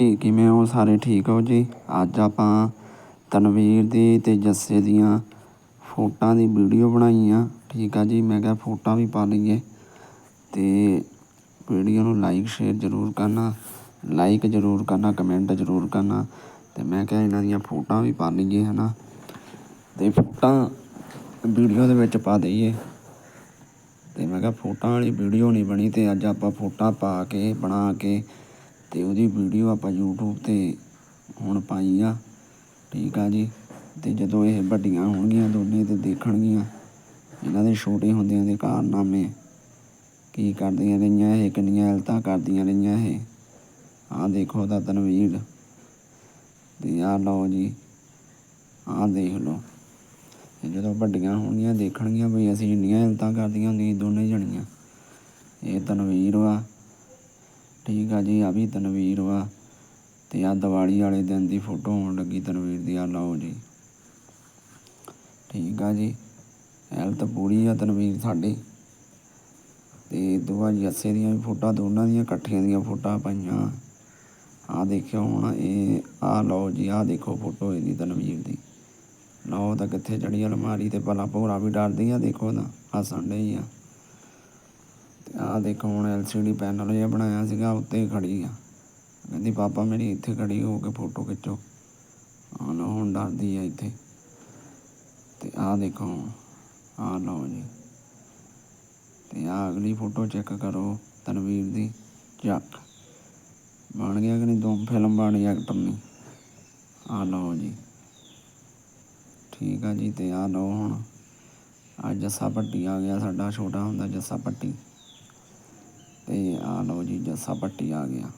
ਜੀ, ਕਿਵੇਂ ਹੋ ਸਾਰੇ? ਠੀਕ ਹੋ ਜੀ? ਅੱਜ ਆਪਾਂ ਤਨਵੀਰ ਦੀ ਤੇ ਜੱਸੇ ਦੀਆਂ ਫੋਟਾਂ ਦੀ ਵੀਡੀਓ ਬਣਾਈ ਆ ਠੀਕ ਆ ਜੀ, ਮੈਂ ਕਿਹਾ ਫੋਟਾਂ ਵੀ ਪਾ ਲਈਏ। ਤੇ ਵੀਡੀਓ ਨੂੰ ਲਾਈਕ ਸ਼ੇਅਰ ਜ਼ਰੂਰ ਕਰਨਾ। ਲਾਈਕ ਜ਼ਰੂਰ ਕਰਨਾ ਕਮੈਂਟ ਜ਼ਰੂਰ ਕਰਨਾ। ਤੇ ਮੈਂ ਕਿਹਾ ਇਹਨਾਂ ਦੀਆਂ ਫੋਟਾਂ ਵੀ ਪਾ ਲਈਏ, ਹਨਾ? ਤੇ ਫੋਟਾਂ ਵੀਡੀਓ ਦੇ ਵਿੱਚ ਪਾ ਦਈਏ। ਤੇ ਮੈਂ ਕਿਹਾ ਫੋਟਾਂ ਵਾਲੀ ਵੀਡੀਓ ਨਹੀਂ ਬਣੀ ਤੇ ਅੱਜ ਆਪਾਂ ਫੋਟਾਂ ਪਾ ਕੇ, ਬਣਾ ਕੇ ਤੇ ਉਹਦੀ ਵੀਡੀਓ ਆਪਾਂ YouTube ਤੇ ਹੁਣ ਪਾਈ ਆ। ਠੀਕ ਆ ਜੀ? ਤੇ ਜਦੋਂ ਇਹ ਵੱਡੀਆਂ ਹੋਣਗੀਆਂ, ਦੋਨੇ ਤੇ ਦੇਖਣਗੀਆਂ, ਇਹਨਾਂ ਦੇ ਛੋਟੇ ਹੁੰਦਿਆਂ ਦੇ ਕਾਰਨਾਮੇ। ਕੀ ਕਰਦੀਆਂ ਰਹੀਆਂ ਇਹ, ਕਿੰਨੀਆਂ ਹਾਲਤਾਂ ਕਰਦੀਆਂ ਰਹੀਆਂ ਇਹ? ਆਹ ਦੇਖੋ ਤਾਂ ਤਨਵੀਰ। ਤੇ ਆਹ ਲਓ ਜੀ, ਆਹ ਦੇਖ ਲਓ। ਤੇ ਜਦੋਂ ਵੱਡੀਆਂ ਹੋਣਗੀਆਂ, ਦੇਖਣਗੀਆਂ ਵੀ ਅਸੀਂ ਇੰਨੀਆਂ ਹਾਲਤਾਂ ਕਰਦੀਆਂ ਹੁੰਦੀਆਂ ਦੋਨੇ ਜਣੀਆਂ। ਇਹ ਤਨਵੀਰ ਵਾ ਠੀਕ ਆ ਜੀ, ਆ ਵੀ ਤਨਵੀਰ ਵਾ ਤੇ ਆ ਦੀਵਾਲੀ ਵਾਲੇ ਦਿਨ ਦੀ ਫੋਟੋ ਹੋਣ ਲੱਗੀ ਤਨਵੀਰ ਦੀ ਆ ਲਓ ਜੀ। ਠੀਕ ਆ ਜੀ, ਹੈਲਥ ਪੂਰੀ ਆ ਤਨਵੀਰ ਸਾਡੀ। ਤੇ ਦੋਵਾਂ ਜੱਸੇ ਦੀਆਂ ਵੀ ਫੋਟੋਆਂ, ਦੋਨਾਂ ਦੀਆਂ ਇਕੱਠੀਆਂ ਦੀਆਂ ਫੋਟੋਆਂ ਪਾਈਆਂ। ਆ ਦੇਖਿਓ ਹੁਣ ਇਹ ਆ ਲਓ ਜੀ ਆ ਦੇਖੋ ਫੋਟੋ ਇਹਦੀ ਤਨਵੀਰ ਦੀ। ਲਓ ਤਾਂ ਕਿੱਥੇ ਚੜੀ ਅਲਮਾਰੀ ਤੇ, ਭਲਾ ਭੋਰਾ ਵੀ ਡਰਦੀ ਆ, ਦੇਖੋ ਨਾ ਹੱਸਣ ਡਈ ਆ। ਤੇ ਆਹ ਦੇਖੋ ਹੁਣ ਐਲਸੀਡੀ ਪੈਨਲ ਜਿਹਾ ਬਣਾਇਆ ਸੀਗਾ, ਉੱਤੇ ਖੜੀ ਆ। ਕਹਿੰਦੀ, ਪਾਪਾ, ਮੇਰੀ ਇੱਥੇ ਖੜੀ ਹੋ ਕੇ ਫੋਟੋ ਖਿੱਚੋ। ਆ ਲਓ, ਹੁਣ ਡਰਦੀ ਆ ਇੱਥੇ। ਤੇ ਆਹ ਦੇਖੋ ਹੁਣ, ਆਹ ਲਓ ਜੀ। ਤੇ ਆਹ ਅਗਲੀ ਫੋਟੋ ਚੈੱਕ ਕਰੋ, ਤਨਵੀਰ ਦੀ ਚੱਕ ਬਣ ਗਿਆ ਕਿ ਨਹੀਂ? ਦੋ ਫਿਲਮ ਬਣੀ ਐਕਟਰ ਨੇ ਆ ਲਓ ਜੀ। ਠੀਕ ਆ ਜੀ, ਤੇ ਆ ਲਓ ਹੁਣ। ਅੱਜ ਜੱਸਾ ਭੱਟੀ ਆ ਗਿਆ ਸਾਡਾ, ਛੋਟਾ ਹੁੰਦਾ ਜੱਸਾ ਭੱਟੀ। ਤੇ ਆ ਲਓ ਜੀ, ਜੱਸਾ ਭੱਟੀ ਆ ਗਿਆ।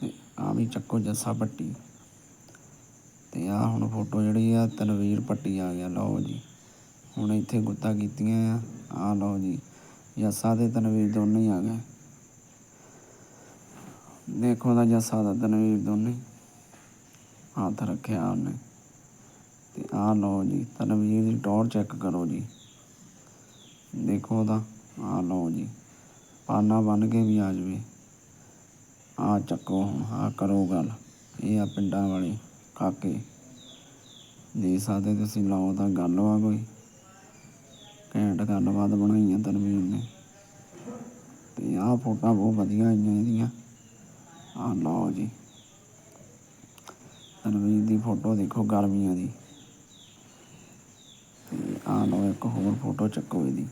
ਤੇ ਆ ਵੀ ਚੱਕੋ ਜੱਸਾ ਭੱਟੀ। ਤੇ ਆ ਹੁਣ ਫੋਟੋ ਜਿਹੜੀ ਆ, ਤਨਵੀਰ ਭੱਟੀ ਆ ਗਿਆ, ਲਓ ਜੀ। ਹੁਣ ਇੱਥੇ ਗੁੱਤਾ ਕੀਤੀਆਂ ਆ। ਆ ਲਓ ਜੀ, ਜੱਸਾ ਤੇ ਤਨਵੀਰ ਦੋਨੇ ਹੀ ਆ ਗਏ। ਦੇਖੋ ਤਾਂ ਜੱਸਾ ਦਾ ਤਨਵੀਰ ਦੋਨੇ ਹੱਥ ਰੱਖਿਆ ਉਹਨੇ। ਤੇ ਆ ਲਓ ਜੀ, ਤਨਵੀਰ ਦੀ ਟੌਰ ਚੈੱਕ ਕਰੋ ਜੀ। ਦੇਖੋ ਤਾਂ। ਆ ਲਓ ਜੀ। ਪਾਨਾ ਬਣ ਕੇ ਵੀ ਆ ਜਵੇ। ਆ ਚੱਕੋ ਹੁਣ ਆ ਕਰੋ ਗੱਲ। ਇਹ ਆ ਪਿੰਡਾਂ ਵਾਲੇ ਕਾਕੇ। ਦੇ ਸਕਦੇ ਤੁਸੀਂ ਲਾਓ ਤਾਂ ਗੱਲ ਵਾ ਕੋਈ। ਘੈਂਟ ਗੱਲਬਾਤ ਬਣਾਈਆਂ ਤਰਵੀਨ ਨੇ। ਤੇ ਆਹ ਫੋਟੋਆਂ ਬਹੁਤ ਵਧੀਆ ਆਈਆਂ ਇਹਦੀਆਂ। ਆ ਲਓ ਜੀ। ਤਨਵੀਰ ਦੀ ਫੋਟੋ ਦੇਖੋ ਗਰਮੀਆਂ ਦੀ। ਤੇ ਆ ਲਓ ਇੱਕ ਹੋਰ ਫੋਟੋ ਚੱਕੋ ਇਹਦੀ।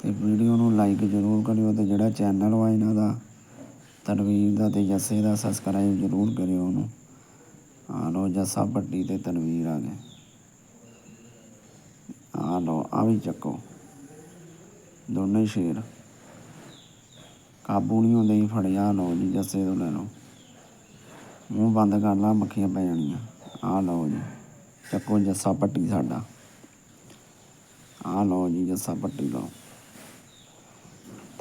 ਤੇ ਵੀਡੀਓ ਨੂੰ ਲਾਈਕ ਜ਼ਰੂਰ ਕਰਿਓ ਤੇ ਜਿਹੜਾ ਚੈਨਲ ਵਾ ਇਹਨਾਂ ਦਾ, ਤਨਵੀਰ ਦਾ ਤੇ ਜੱਸੇ ਦਾ ਸਬਸਕ੍ਰਾਈਬ ਜ਼ਰੂਰ ਕਰਿਓ ਉਹਨੂੰ। ਆ ਲਓ ਜੱਸਾ ਭੱਟੀ ਤੇ ਤਨਵੀਰ ਆ ਗਏ। ਆ ਲਓ ਆ ਵੀ ਚੱਕੋ। ਦੋਨੇ ਸ਼ੇਰ। ਕਾਬੂ ਨਹੀਂ ਹੁੰਦੇ ਹੀ ਫੜਿਆ ਲਓ ਜੀ, ਜੱਸੇ ਤੋਂ ਲੈ ਲਓ। ਮੂੰਹ ਬੰਦ ਕਰ ਲਾ, ਮੱਖੀਆਂ ਪੈ ਜਾਣੀਆਂ। ਆ ਲਓ ਜੀ, ਚੱਕੋ ਜੱਸਾ ਭੱਟੀ ਸਾਡਾ। ਆ ਲਓ ਜੀ, ਜੱਸਾ ਭੱਟੀ ਲਓ।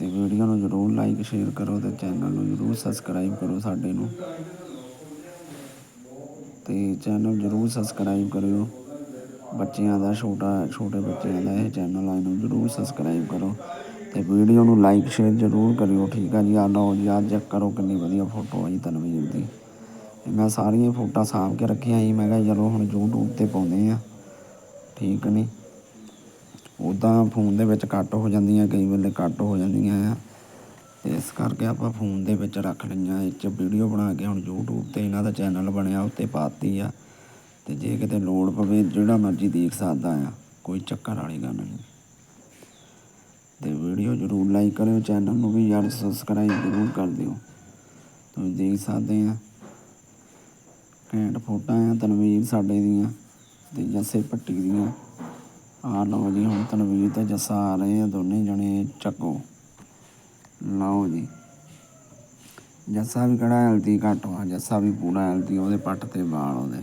ਤੇ ਵੀਡੀਓ ਨੂੰ ਜ਼ਰੂਰ ਲਾਈਕ ਸ਼ੇਅਰ ਕਰੋ ਤੇ ਚੈਨਲ ਨੂੰ ਜ਼ਰੂਰ ਸਬਸਕ੍ਰਾਈਬ ਕਰੋ ਸਾਡੇ ਨੂੰ। ਤੇ ਚੈਨਲ ਜ਼ਰੂਰ ਸਬਸਕ੍ਰਾਈਬ ਕਰਿਓ। ਬੱਚਿਆਂ ਦਾ, ਛੋਟਾ, ਛੋਟੇ ਬੱਚਿਆਂ ਦਾ ਇਹ ਚੈਨਲ ਆ, ਇਹਨੂੰ ਜ਼ਰੂਰ ਸਬਸਕ੍ਰਾਈਬ ਕਰੋ। ਤੇ ਵੀਡੀਓ ਨੂੰ ਲਾਈਕ ਸ਼ੇਅਰ ਜ਼ਰੂਰ ਕਰਿਓ, ਠੀਕ ਆ ਜੀ? ਆ ਲਓ ਜੀ ਆ ਚੈੱਕ ਕਰੋ ਕਿੰਨੀ ਵਧੀਆ ਫੋਟੋ ਆ ਜੀ ਤਨਵੀਰ ਦੀ। ਤੇ ਮੈਂ ਸਾਰੀਆਂ ਫੋਟੋਆਂ ਸਾਂਭ ਕੇ ਰੱਖੀਆਂ ਸੀ, ਮੈਂ ਕਿਹਾ ਚਲੋ ਹੁਣ YouTube ਤੇ ਪਾਉਂਦੇ ਆ ਠੀਕ ਨਹੀਂ? ਉੱਦਾਂ ਫੋਨ ਦੇ ਵਿੱਚ ਕੱਟ ਹੋ ਜਾਂਦੀਆਂ, ਕਈ ਵੇਲੇ ਕੱਟ ਹੋ ਜਾਂਦੀਆਂ ਆ। ਤੇ ਇਸ ਕਰਕੇ ਆਪਾਂ ਫੋਨ ਦੇ ਵਿੱਚ ਰੱਖ ਲਈਆਂ। ਇਹ 'ਚ ਵੀਡੀਓ ਬਣਾ ਕੇ ਹੁਣ YouTube ਤੇ ਇਹਨਾਂ ਦਾ ਚੈਨਲ ਬਣਿਆ, ਉੱਤੇ ਪਾਤੀ ਆ। ਤੇ ਜੇ ਕਿਤੇ ਲੋੜ ਪਵੇ, ਜਿਹੜਾ ਮਰਜ਼ੀ ਦੇਖ ਸਕਦਾ ਆ, ਕੋਈ ਚੱਕਰ ਵਾਲੀ ਗੱਲ ਨਹੀਂ। ਤੇ ਵੀਡੀਓ ਜ਼ਰੂਰ ਲਾਈਕ ਕਰਿਓ, ਚੈਨਲ ਨੂੰ ਵੀ ਯਾਰ ਸਬਸਕ੍ਰਾਈਬ ਜ਼ਰੂਰ ਕਰ ਦਿਓ। ਤੁਸੀਂ ਦੇਖ ਸਕਦੇ ਆ। ਘੈਂਟ ਫੋਟਾਂ ਆ ਤਨਵੀਰ ਸਾਡੇ ਦੀਆਂ ਤੇ ਜੱਸੇ ਪੱਟੀ ਦੀਆਂ। ਆ ਲਓ ਜੀ, ਹੁਣ ਤਨਵੀਰ ਤੇ ਜੱਸਾ ਆ ਰਹੇ ਆ, ਦੋਨੇ ਜਣੇ ਚੱਕੋ। ਲਓ ਜੀ। ਜੱਸਾ ਵੀ ਕਿਹੜਾ ਹੈਲਦੀ ਘੱਟ ਵਾ ਜੱਸਾ ਵੀ ਪੂਰਾ ਹੈਲਦੀ ਉਹਦੇ ਪੱਟ ਤੇ ਵਾਲ ਉਹਦੇ।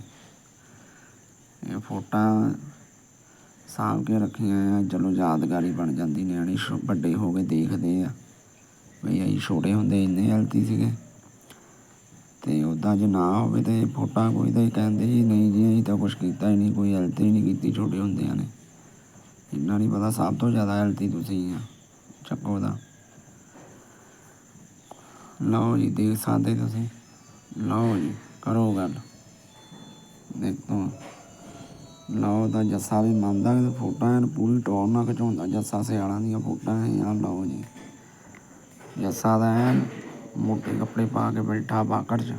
ਇਹ ਫੋਟੋਆਂ ਸਾਂਭ ਕੇ ਰੱਖੀਆਂ ਆ, ਚਲੋ ਯਾਦਗਾਰੀ ਬਣ ਜਾਂਦੀ, ਨਿਆਣੇ ਛੋ- ਵੱਡੇ ਹੋ ਕੇ ਦੇਖਦੇ ਆ। ਵੀ ਅਸੀਂ ਛੋਟੇ ਹੁੰਦੇ ਇੰਨੇ ਹੈਲਦੀ ਸੀਗੇ। ਤੇ ਉੱਦਾਂ ਜੇ ਨਾ ਹੋਵੇ ਤੇ ਫੋਟੋਆਂ ਕੋਈ ਤਾਂ ਹੀ ਕਹਿੰਦੇ ਜੀ, ਨਹੀਂ ਜੀ, ਅਸੀਂ ਤਾਂ ਕੁਛ ਕੀਤਾ ਹੀ ਨਹੀਂ, ਕੋਈ ਹਲਤੀ ਨਹੀਂ ਕੀਤੀ ਛੋਟੇ ਹੁੰਦਿਆਂ ਨੇ। ਇੰਨਾ ਨਹੀਂ ਪਤਾ, ਸਭ ਤੋਂ ਜ਼ਿਆਦਾ ਹੈਲਥੀ ਤੁਸੀਂ ਆ, ਚੱਕੋ ਦਾ ਲਓ ਜੀ, ਦੇਖ ਸਕਦੇ ਤੁਸੀਂ। ਲਓ ਜੀ, ਕਰੋ ਗੱਲ। ਦੇਖੋ। ਲਓ ਤਾਂ ਜੱਸਾ ਵੀ ਮੰਨਦਾ ਕਿ ਫੋਟਾਂ ਐਨ ਪੂਰੀ ਟੌਰ ਨਾਲ ਖਿਚਾਉਂਦਾ, ਜੱਸਾ ਸਿਆਲਾਂ ਦੀਆਂ ਫੋਟਾਂ ਆ ਲਓ ਜੀ। ਜੱਸਾ ਦਾ ਐਨ ਮੋਟੇ ਕੱਪੜੇ ਪਾ ਕੇ ਬੈਠਾ ਬਾਕੜ 'ਚ।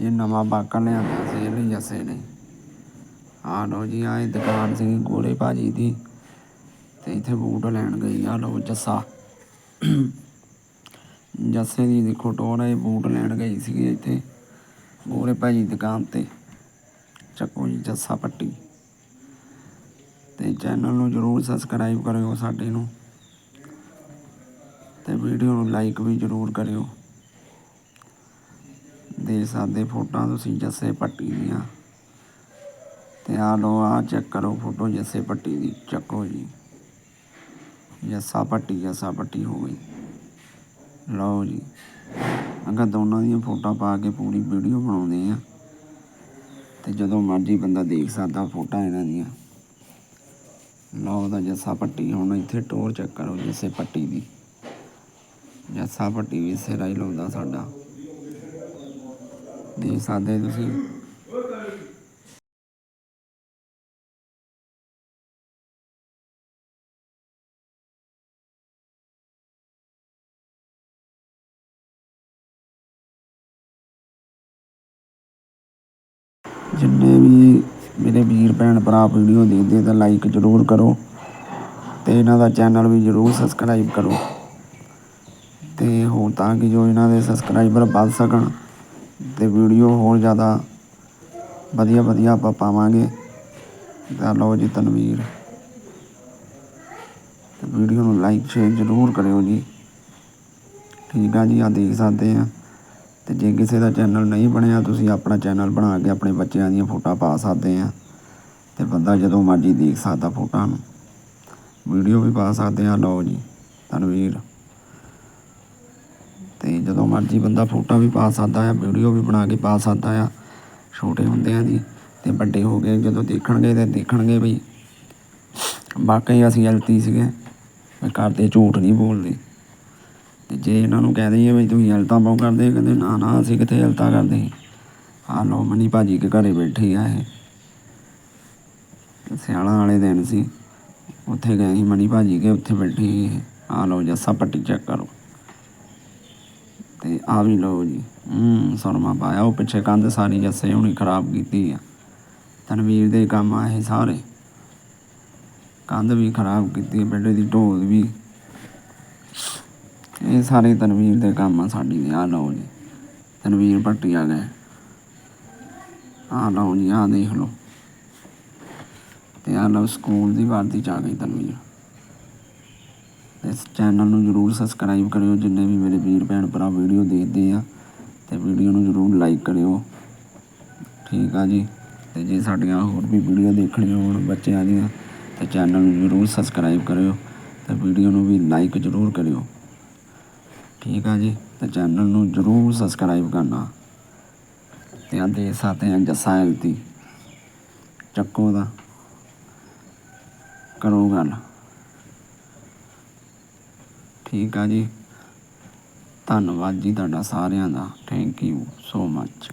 ਇਹ ਨਵਾਂ ਬਾਕੜ ਲਿਆਂਦਾ ਸੀ, ਇਹ ਜੱਸੇ ਨੇ। ਆ ਲਓ ਜੀ ਆ ਇਹ ਦੁਕਾਨ ਸੀ ਗੋਰੇ ਭਾਜੀ ਦੀ ਤੇ ਇੱਥੇ ਬੂਟ ਲੈਣ ਗਈ ਆ। ਲਓ ਜੱਸਾ, ਜੱਸੇ ਦੀ ਦੇਖੋ ਟੋਰ ਇਹ ਬੂਟ ਲੈਣ ਗਈ ਸੀਗੀ ਇੱਥੇ ਗੋਰੇ ਭਾਜੀ ਦੁਕਾਨ ਤੇ। ਚੱਕੋ ਜੀ ਜੱਸਾ ਪੱਟੀ ਤੇ ਚੈਨਲ ਨੂੰ ਜਰੂਰ ਸਬਸਕ੍ਰਾਈਬ ਕਰਿਓ ਸਾਡੇ ਨੂੰ ਤੇ ਵੀਡੀਓ ਨੂੰ ਲਾਈਕ ਵੀ ਜਰੂਰ ਕਰਿਓ। ਦੇ ਸਕਦੇ ਫੋਟੋਆਂ ਤੁਸੀਂ ਜੱਸੇ ਪੱਟੀ ਦੀਆਂ। ਤੇ ਆ ਲੋ ਆ ਚੈੱਕ ਕਰੋ ਫੋਟੋ ਜੱਸੇ ਪੱਟੀ ਦੀ, ਚੱਕੋ ਜੀ। ਜੱਸਾ ਪੱਟੀ ਜੱਸਾ ਪੱਟੀ ਹੋ ਗਈ। ਲਓ ਜੀ। ਅਗਾ ਦੋਨਾਂ ਦੀਆਂ ਫੋਟੋਆਂ ਪਾ ਕੇ ਪੂਰੀ ਵੀਡੀਓ ਬਣਾਉਂਦੇ ਆ, ਤੇ ਜਦੋਂ ਮਰਜ਼ੀ ਬੰਦਾ ਦੇਖ ਸਕਦਾ ਫੋਟੋਆਂ ਇਹਨਾਂ ਦੀਆਂ। ਲਓ ਦਾ ਜੱਸਾ ਪੱਟੀ ਹੁਣ ਇੱਥੇ ਟੋਰ ਚੈੱਕ ਕਰੋ ਜੱਸੇ ਪੱਟੀ ਦੀ। ਜੱਸਾ ਪੱਟੀ ਵੀ ਸਿਰਾ ਹੀ ਲਾਉਂਦਾ ਸਾਡਾ। ਦੇਖ ਸਕਦੇ ਤੁਸੀਂ? ਜਿੰਨੇ ਵੀ ਮੇਰੇ ਵੀਰ, ਭੈਣ ਭਰਾ ਵੀਡੀਓ ਦੇਖਦੇ ਤਾਂ ਲਾਈਕ ਜ਼ਰੂਰ ਕਰੋ ਤੇ ਇਹਨਾਂ ਦਾ ਚੈਨਲ ਵੀ ਜ਼ਰੂਰ ਸਬਸਕ੍ਰਾਈਬ ਕਰੋ। ਤੇ ਹੋਰ ਤਾਂ ਕਿ ਜੋ ਇਹਨਾਂ ਦੇ ਸਬਸਕ੍ਰਾਈਬਰ ਵੱਧ ਸਕਣ ਤੇ ਵੀਡੀਓ ਹੋਰ ਜ਼ਿਆਦਾ ਵਧੀਆ ਵਧੀਆ ਆਪਾਂ ਪਾਵਾਂਗੇ। ਤਾਂ ਲਓ ਜੀ ਤਨਵੀਰ। ਵੀਡੀਓ ਨੂੰ ਲਾਈਕ ਸ਼ੇਅਰ ਜ਼ਰੂਰ ਕਰਿਓ ਜੀ। ਠੀਕ ਆ ਜੀ ਆ ਦੇਖ ਸਕਦੇ ਆ। ਤੇ ਜੇ ਕਿਸੇ ਦਾ ਚੈਨਲ ਨਹੀਂ ਬਣਿਆ, ਤੁਸੀਂ ਆਪਣਾ ਚੈਨਲ ਬਣਾ ਕੇ ਆਪਣੇ ਬੱਚਿਆਂ ਦੀਆਂ ਫੋਟੋਆਂ ਪਾ ਸਕਦੇ ਆ। ਤੇ ਬੰਦਾ ਜਦੋਂ ਮਰਜ਼ੀ ਦੇਖ ਸਕਦਾ ਫੋਟੋਆਂ ਨੂੰ। ਵੀਡੀਓ ਵੀ ਪਾ ਸਕਦੇ ਆ। ਲਓ ਜੀ, ਤਨਵੀਰ। ਤੇ ਜਦੋਂ ਮਰਜ਼ੀ ਬੰਦਾ ਫੋਟੋ ਵੀ ਪਾ ਸਕਦਾ ਆ, ਵੀਡੀਓ ਵੀ ਬਣਾ ਕੇ ਪਾ ਸਕਦਾ ਆ। ਛੋਟੇ ਹੁੰਦਿਆਂ ਦੀ ਤੇ ਵੱਡੇ ਹੋ ਗਏ ਜਦੋਂ ਦੇਖਣਗੇ ਤੇ ਦੇਖਣਗੇ ਵੀ ਵਾਕਈ ਅਸੀਂ ਗਲਤੀ ਸੀਗੇ। ਵੀ ਕਰਦੇ ਝੂਠ ਨਹੀਂ ਬੋਲਦੇ। ਤੇ ਜੇ ਇਹਨਾਂ ਨੂੰ ਕਹਿ ਦਈਏ ਵੀ ਤੁਸੀਂ ਹਲਤਾ ਪਾਉ ਕਰਦੇ ਕਹਿੰਦੇ ਨਾ ਨਾ, ਅਸੀਂ ਕਿੱਥੇ ਹਲਤਾ ਕਰਦੇ? ਆ ਲਓ ਮਨੀ ਭਾਜੀ ਕੇ ਘਰੇ ਬੈਠੀ ਆ ਇਹ। ਸਿਆਲਾਂ ਵਾਲੇ ਦਿਨ ਸੀ, ਉੱਥੇ ਗਏ ਸੀ ਮਨੀ ਭਾਜੀ ਕੇ, ਉੱਥੇ ਬੈਠੀ ਸੀ ਇਹ। ਆ ਲਓ ਜੱਸਾ ਪੱਟੀ ਚੈੱਕ ਕਰੋ। ਤੇ ਆ ਵੀ ਲਓ ਜੀ, ਹੂੰ, ਸੁਰਮਾ ਪਾਇਆ, ਉਹ ਪਿੱਛੇ ਕੰਧ ਸਾਰੀ ਜੱਸੇ ਹੁਣੀ ਖਰਾਬ ਕੀਤੀ ਆ। ਤਨਵੀਰ ਦੇ ਕੰਮ ਆਏ ਸਾਰੇ। ਕੰਧ ਵੀ ਖਰਾਬ ਕੀਤੀ ਬੈੱਡ ਦੀ ਢੋਲ ਵੀ ਇਹ ਸਾਰੇ ਤਨਵੀਰ ਦੇ ਕੰਮ ਆ ਸਾਡੀ ਦੇ ਆ ਲਓ ਜੀ। ਤਨਵੀਰ ਭੱਟੀਆ ਆ ਗਏ। ਆ ਲਓ ਜੀ ਆ ਦੇਖ ਲਓ। ਤੇ ਆ ਲਓ, ਸਕੂਲ ਦੀ ਵਰਦੀ ਚ ਆ ਗਈ ਤਨਵੀਰ। ਇਸ ਚੈਨਲ ਨੂੰ ਜਰੂਰ ਸਬਸਕ੍ਰਾਈਬ ਕਰਿਓ, ਜਿੰਨੇ ਵੀ ਮੇਰੇ ਵੀਰ ਭੈਣ ਭਰਾ ਵੀਡੀਓ ਦੇਖਦੇ ਆ, ਤੇ ਵੀਡੀਓ ਨੂੰ ਜਰੂਰ ਲਾਈਕ ਕਰਿਓ। ਠੀਕ ਆ ਜੀ? ਤੇ ਜੇ ਸਾਡੀਆਂ ਹੋਰ ਵੀ ਵੀਡੀਓ ਦੇਖਣੀਆਂ ਹੋਣ ਬੱਚਿਆਂ ਦੀਆਂ, ਤੇ ਚੈਨਲ ਨੂੰ ਜਰੂਰ ਸਬਸਕ੍ਰਾਈਬ ਕਰਿਓ, ਤੇ ਵੀਡੀਓ ਨੂੰ ਵੀ ਲਾਈਕ ਜਰੂਰ ਕਰਿਓ। ਠੀਕ ਆ ਜੀ, ਤੇ ਚੈਨਲ ਨੂੰ ਜਰੂਰ ਸਬਸਕ੍ਰਾਈਬ ਕਰਨਾ। ਤੇ ਆ ਦੇ ਸਾਥੇ ਆ ਜੱਸਾ ਐਲਤੀ ਚੱਕੋ ਦਾ ਕਰੋ ਗੱਲ। ਠੀਕ ਆ ਜੀ। ਧੰਨਵਾਦ ਜੀ ਤੁਹਾਡਾ ਸਾਰਿਆਂ ਦਾ। Thank you so much